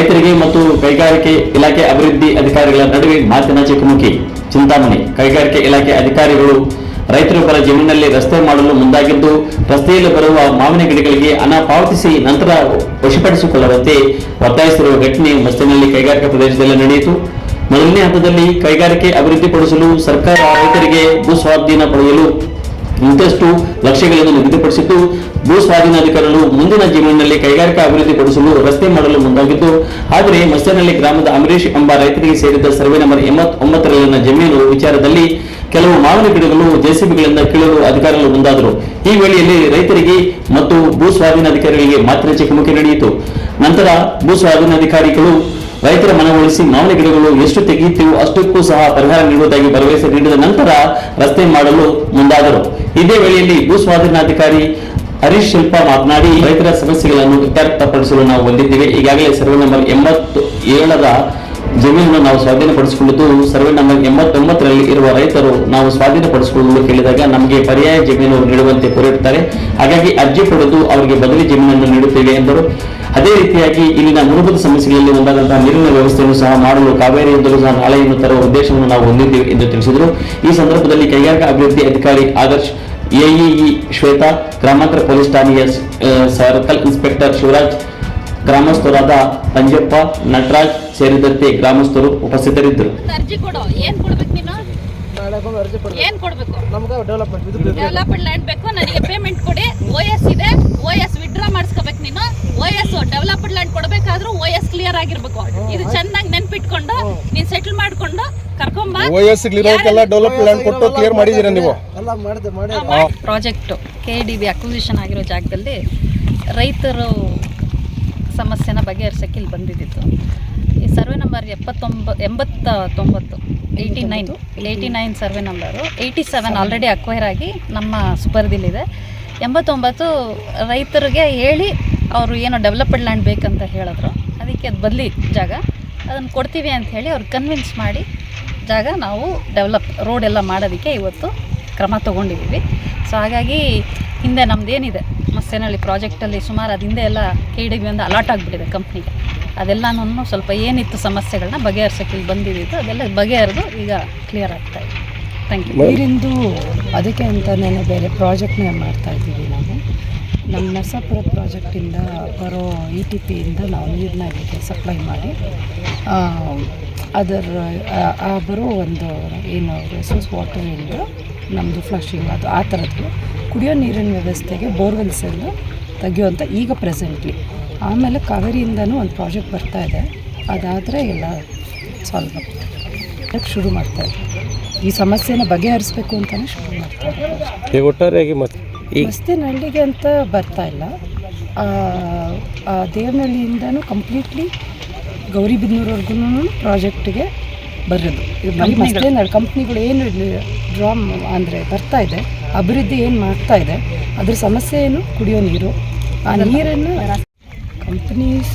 ರೈತರಿಗೆ ಮತ್ತು ಕೈಗಾರಿಕೆ ಇಲಾಖೆ ಅಭಿವೃದ್ಧಿ ಅಧಿಕಾರಿಗಳ ನಡುವೆ ಮಾತಿನ ಚಕಮಕಿ. ಚಿಂತಾಮಣಿ. ಕೈಗಾರಿಕೆ ಇಲಾಖೆ ಅಧಿಕಾರಿಗಳು ರೈತರ ಪರ ಜಮೀನಿನಲ್ಲಿ ರಸ್ತೆ ಮಾಡಲು ಮುಂದಾಗಿದ್ದು, ರಸ್ತೆಯಲ್ಲಿ ಬರುವ ಮಾವಿನ ಗಿಡಗಳಿಗೆ ಹಣ ಪಾವತಿಸಿ ನಂತರ ವಶಪಡಿಸಿಕೊಳ್ಳುವಂತೆ ಒತ್ತಾಯಿಸಿರುವ ಘಟನೆ ಮಸ್ತಿನಲ್ಲಿ ಕೈಗಾರಿಕಾ ಪ್ರದೇಶದಲ್ಲಿ ನಡೆಯಿತು. ಮೊದಲನೇ ಹಂತದಲ್ಲಿ ಕೈಗಾರಿಕೆ ಅಭಿವೃದ್ಧಿಪಡಿಸಲು ಸರ್ಕಾರ ರೈತರಿಗೆ ಭೂಸ್ವಾಧೀನ ಪಡೆಯಲು ಇಂತಷ್ಟು ಲಕ್ಷ್ಯಗಳನ್ನು ನಿಗದಿಪಡಿಸಿದ್ದು ಭೂ ಸ್ವಾಧೀನಾಧಿಕಾರಿಗಳು ಮುಂದಿನ ಜಮೀನಿನಲ್ಲಿ ಕೈಗಾರಿಕಾ ಅಭಿವೃದ್ಧಿಪಡಿಸಲು ರಸ್ತೆ ಮಾಡಲು ಮುಂದಾಗಿದ್ದು, ಆದರೆ ಮಸ್ತನಹಳ್ಳಿ ಗ್ರಾಮದ ಅಮರೀಶ್ ಎಂಬ ರೈತರಿಗೆ ಸೇರಿದ ಸರ್ವೆ ನಂಬರ್ ಎಂಬತ್ತೊಂಬತ್ತರಲ್ಲಿನ ಜಮೀನು ವಿಚಾರದಲ್ಲಿ ಕೆಲವು ಮಾವಿನ ಗಿಡಗಳು ಜೆಸಿಬಿಗಳಿಂದ ಕೀಳಲು ಅಧಿಕಾರಿಗಳು ಮುಂದಾದರು. ಈ ವೇಳೆಯಲ್ಲಿ ರೈತರಿಗೆ ಮತ್ತು ಭೂ ಸ್ವಾಧೀನಾಧಿಕಾರಿಗಳಿಗೆ ಮಾತ್ರ ಚಕಮಕಿ ನಡೆಯಿತು. ನಂತರ ಭೂ ಸ್ವಾಧೀನಾಧಿಕಾರಿಗಳು ರೈತರ ಮನವೊಲಿಸಿ ಮಾವಿನ ಗಿಡಗಳು ಎಷ್ಟು ತೆಗೆಯುತ್ತೀವೋ ಅಷ್ಟಕ್ಕೂ ಸಹ ಪರಿಹಾರ ನೀಡುವುದಾಗಿ ಭರವಸೆ ನೀಡಿದ ನಂತರ ರಸ್ತೆ ಮಾಡಲು ಮುಂದಾದರು. ಇದೇ ವೇಳೆಯಲ್ಲಿ ಭೂ ಸ್ವಾಧೀನಾಧಿಕಾರಿ ಹರೀಶ್ ಶಿಲ್ಪ ಮಾತನಾಡಿ, ರೈತರ ಸಮಸ್ಯೆಗಳನ್ನು ಇತ್ಯರ್ಥಪಡಿಸಲು ನಾವು ಬಂದಿದ್ದೇವೆ. ಈಗಾಗಲೇ ಸರ್ವೆ ನಂಬರ್ ಎಂಬತ್ತು ಏಳರ ಜಮೀನನ್ನು ನಾವು ಸ್ವಾಧೀನಪಡಿಸಿಕೊಂಡಿದ್ದು, ಸರ್ವೆ ನಂಬರ್ ಎಂಬತ್ತೊಂಬತ್ತರಲ್ಲಿ ಇರುವ ರೈತರು ನಾವು ಸ್ವಾಧೀನಪಡಿಸಿಕೊಳ್ಳಲು ಕೇಳಿದಾಗ ನಮಗೆ ಪರ್ಯಾಯ ಜಮೀನು ನೀಡುವಂತೆ ಕೋರಿರುತ್ತಾರೆ. ಹಾಗಾಗಿ ಅರ್ಜಿ ಪಡೆದು ಅವರಿಗೆ ಬದಲಿ ಜಮೀನನ್ನು ನೀಡುತ್ತೇವೆ ಎಂದರು. ಅದೇ ರೀತಿಯಾಗಿ ಇಲ್ಲಿನ ಮೂಲಭೂತ ಸಮಸ್ಯೆಗಳಲ್ಲಿ ಒಂದಾದಂತಹ ನೀರಿನ ವ್ಯವಸ್ಥೆಯನ್ನು ಸಹ ಮಾಡಲು ಕಾವೇರಿಯಿಂದಲೂ ಸಹ ನಾಳೆಯನ್ನು ತರುವ ಉದ್ದೇಶವನ್ನು ನಾವು ಹೊಂದಿದ್ದೇವೆ ಎಂದು ತಿಳಿಸಿದರು. ಈ ಸಂದರ್ಭದಲ್ಲಿ ಕೈಗಾರಿಕಾ ಅಭಿವೃದ್ಧಿ ಅಧಿಕಾರಿ ಆದರ್ಶ್ ಎಇಇ ಶ್ವೇತಾ ಗ್ರಾಮಾಂತರ ಪೊಲೀಸ್ ಠಾಣೆಯ ಸರ್ಕಲ್ ಇನ್ಸ್ಪೆಕ್ಟರ್ ಶಿವರಾಜ್ ಗ್ರಾಮಸ್ಥರಾದ ಅಂಜಪ್ಪ ನಟರಾಜ್ ಸೇರಿದಂತೆ ಗ್ರಾಮಸ್ಥರು ಉಪಸ್ಥಿತರಿದ್ದರು. ಅರ್ಜಿ ಕೊಡು. ಏನ್ ಕೊಡ್ಬೇಕು ನೀನು? ನಾಳೆಗೊಂದು ಅರ್ಜಿ ಕೊಡ್ಬೇಕು. ಏನ್ ಕೊಡ್ಬೇಕು? ನಮ್ಗೆ ಡೆವಲಪ್ಮೆಂಟ್ ಲ್ಯಾಂಡ್ ಬೇಕು. ನನಗೆ ಪೇಮೆಂಟ್ ಕೊಡಿ. ಓ ಎಸ್ ಇದೆ. ಓ ಎಸ್ ವಿಡ್ರಾ ಮಾಡಿಸ್ಕೋಬೇಕು ನೀನು. ಓ ಎಸ್ ಡೆವಲಪ್ಡ್ ಲ್ಯಾಂಡ್ ಕೊಡಬೇಕಾದ್ರೂ ಓ ಎಸ್ ಕ್ಲಿಯರ್ ಆಗಿರ್ಬೇಕು. ಇದು ಚೆನ್ನಾಗಿ ನೆನ್ಪಿಟ್ಕೊಂಡು ಇರೋಕ್ಕೆಲ್ಲ ಡೆವಲಪ್ ಲ್ಯಾಂಡ್ ಕೊಟ್ಟು ಕ್ಲಿಯರ್ ಮಾಡಿದ್ದೀರಾ? ನೀವು? ಎಲ್ಲ ಮಾಡಿದೆ ಮಾಡಿ project K D B acquisition ಆಗಿರೋ ಜಾಗದಲ್ಲಿ ರೈತರು ಸಮಸ್ಯೆನ ಬಗೆಹರಿಸೋಕೆ ಇಲ್ಲಿ ಬಂದಿದ್ದಿತ್ತು. ಈ ಸರ್ವೆ ನಂಬರ್ ಎಪ್ಪತ್ತೊಂಬ ಎಂಬತ್ತ ತೊಂಬತ್ತು eighty nine eighty nine survey number eighty seven already acquire ಆಗಿ ನಮ್ಮ ಸುಪರ್ದಿಲ್ಲಿದೆ ಎಂಬತ್ತೊಂಬತ್ತು ರೈತರಿಗೆ ಹೇಳಿ ಅವರು ಏನೋ ಡೆವಲಪ್ಡ್ ಲ್ಯಾಂಡ್ ಬೇಕಂತ ಹೇಳಿದ್ರು. ಅದಕ್ಕೆ ಅದು ಬದಲಿ ಜಾಗ. ಅದನ್ನು ಕೊಡ್ತೀವಿ ಅಂತ ಹೇಳಿ ಅವ್ರು ಕನ್ವಿನ್ಸ್ ಮಾಡಿ ಜಾಗ ನಾವು ಡೆವಲಪ್ ರೋಡ್ ಎಲ್ಲ ಮಾಡೋದಕ್ಕೆ ಇವತ್ತು ಕ್ರಮ ತೊಗೊಂಡಿದ್ದೀವಿ. ಸೊ ಹಾಗಾಗಿ ಹಿಂದೆ ನಮ್ದು ಏನಿದೆ, ಮಸ್ಸೇನಹಳ್ಳಿ ಪ್ರಾಜೆಕ್ಟಲ್ಲಿ ಸುಮಾರು ಅದು ಹಿಂದೆ ಎಲ್ಲ ಕೆ ಡಿ ಬಿ ಒಂದು ಅಲಾಟ್ ಆಗಿಬಿಟ್ಟಿದೆ ಕಂಪ್ನಿಗೆ ಅದೆಲ್ಲನೂ ಸ್ವಲ್ಪ ಏನಿತ್ತು ಸಮಸ್ಯೆಗಳನ್ನ ಬಗೆಹರಿಸೋಕೆ ಇಲ್ಲಿ ಬಂದಿದ್ದು ಅದೆಲ್ಲ ಬಗೆಹರಿದು ಈಗ ಕ್ಲಿಯರ್ ಆಗ್ತಾ ಇದೆ. ಥ್ಯಾಂಕ್ ಯು ನೀರಿಂದು ಅದಕ್ಕೆ ಅಂತಲೇ ಬೇರೆ ಪ್ರಾಜೆಕ್ಟ್ನ ಮಾಡ್ತಾ ಇದ್ದೀವಿ ನಾವು. ನಮ್ಮ ನರಸಾಪುರ ಪ್ರಾಜೆಕ್ಟಿಂದ ಬರೋ ಇ ಟಿ ಪಿಯಿಂದ ನಾವು ನೀರನ್ನ ಸಪ್ಲೈ ಮಾಡಿ ಅದರ ಆ- ಬರೋ ಒಂದು ಏನು ರಿಸೋರ್ಸ್ ವಾಟರಿಂದ ನಮ್ಮದು ಫ್ಲಶಿಂಗ್ ಅದು ಆ ಥರದ್ದು. ಕುಡಿಯೋ ನೀರಿನ ವ್ಯವಸ್ಥೆಗೆ ಬೋರ್ವೆಲ್ಸನ್ನು ತೆಗೆಯುವಂಥ ಈಗ ಪ್ರೆಸೆಂಟ್ಲಿ ಆಮೇಲೆ ಕಾವೇರಿಯಿಂದನೂ ಒಂದು ಪ್ರಾಜೆಕ್ಟ್ ಬರ್ತಾ ಇದೆ. ಅದಾದರೆ ಎಲ್ಲ ಸಾಲ್ವ್ ಆಗುತ್ತೆ ಶುರು ಮಾಡ್ತಾ ಇದೆ. ಈ ಸಮಸ್ಯೆನ ಬಗೆಹರಿಸಬೇಕು ಅಂತಲೇ ಶುರು ಮಾಡ್ತಾ ಈಗ ಒಟ್ಟಾರೆಯಾಗಿ ಮತ್ತೆ ಈಗ ಅಂತ ಬರ್ತಾ ಇಲ್ಲ. ದೇವನಹಳ್ಳಿಯಿಂದನೂ ಕಂಪ್ಲೀಟ್ಲಿ ಗೌರಿಬಿದನೂರ್ವರೆಗೂ ಪ್ರಾಜೆಕ್ಟ್ಗೆ ಬರೋದು. ಇದು ಬರೀ ಕಂಪ್ನಿಗಳು ಏನು ಡ್ರಾಮ್ ಅಂದರೆ ಬರ್ತಾ ಇದೆ ಅಭಿವೃದ್ಧಿ ಏನು ಮಾಡ್ತಾ ಇದೆ ಅದ್ರ ಸಮಸ್ಯೆ ಏನು? ಕುಡಿಯೋ ನೀರು. ಆ ನೀರನ್ನು ಕಂಪ್ನೀಸ್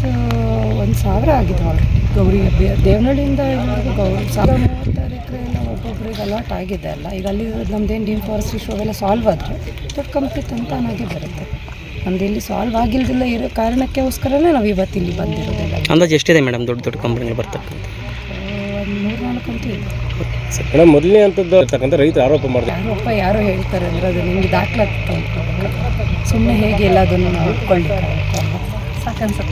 ಒಂದು ಸಾವಿರ ಆಗಿದೆ ಆಲ್ರೆಡಿ ಗೌರಿ ದೇವನಹಳ್ಳಿಯಿಂದ ಇಲ್ಲಿವರೆಗೂ ಗೌರಿ ಸಾವಿರ ಮೂವತ್ತಾರು ಎಲ್ಲ ಒಬ್ಬೊಬ್ಬರಿಗೆ ಅಲಾಟ್ ಆಗಿದೆ ಅಲ್ಲ. ಈಗ ಅಲ್ಲಿ ನಮ್ದೇನು ಫಾರೆಸ್ಟ್ ಇಶೋ ಅವೆಲ್ಲ ಸಾಲ್ವ್ ಆದರೆ ದೊಡ್ಡ ಕಂಪ್ನಿ ತಂತಾನಾಗೆ ಬರುತ್ತೆ. ನಮ್ದು ಇಲ್ಲಿ ಸಾಲ್ವ್ ಆಗಿಲ್ದಿಲ್ಲ ಇರೋ ಕಾರಣಕ್ಕೋಸ್ಕರನೇ ನಾವು ಇವತ್ತು ಇಲ್ಲಿ ಬಂದಿರೋದಿಲ್ಲ. ಅಂದಾಜು ಎಷ್ಟಿದೆ ಮೇಡಮ್ ದೊಡ್ಡ ದೊಡ್ಡ ಕಂಪ್ನಿಗಳು ಬರ್ತಕ್ಕಂಥ? ಒಂದು ಮೂರು ನಾಲ್ಕು ಅಂತೂ ಇದೆ. ಮೇಡಮ್ ಮೊದಲನೇ ಅಂತದ್ದು ಇರ್ತಕ್ಕಂಥ ರೈತರು ಆರೋಪ ಮಾಡಿದ್ರು ಯಾರಪ್ಪ ಯಾರೋ ಹೇಳ್ತಾರೆ ಅಂದ್ರೆ ಅದು ನಿಮಗೆ ದಾಖಲಾತಿ ಸುಮ್ಮನೆ ಹೇಗೆ ಎಲ್ಲದನ್ನು ನಾವು ಸಾಕನ್ಸುತ್ತೆ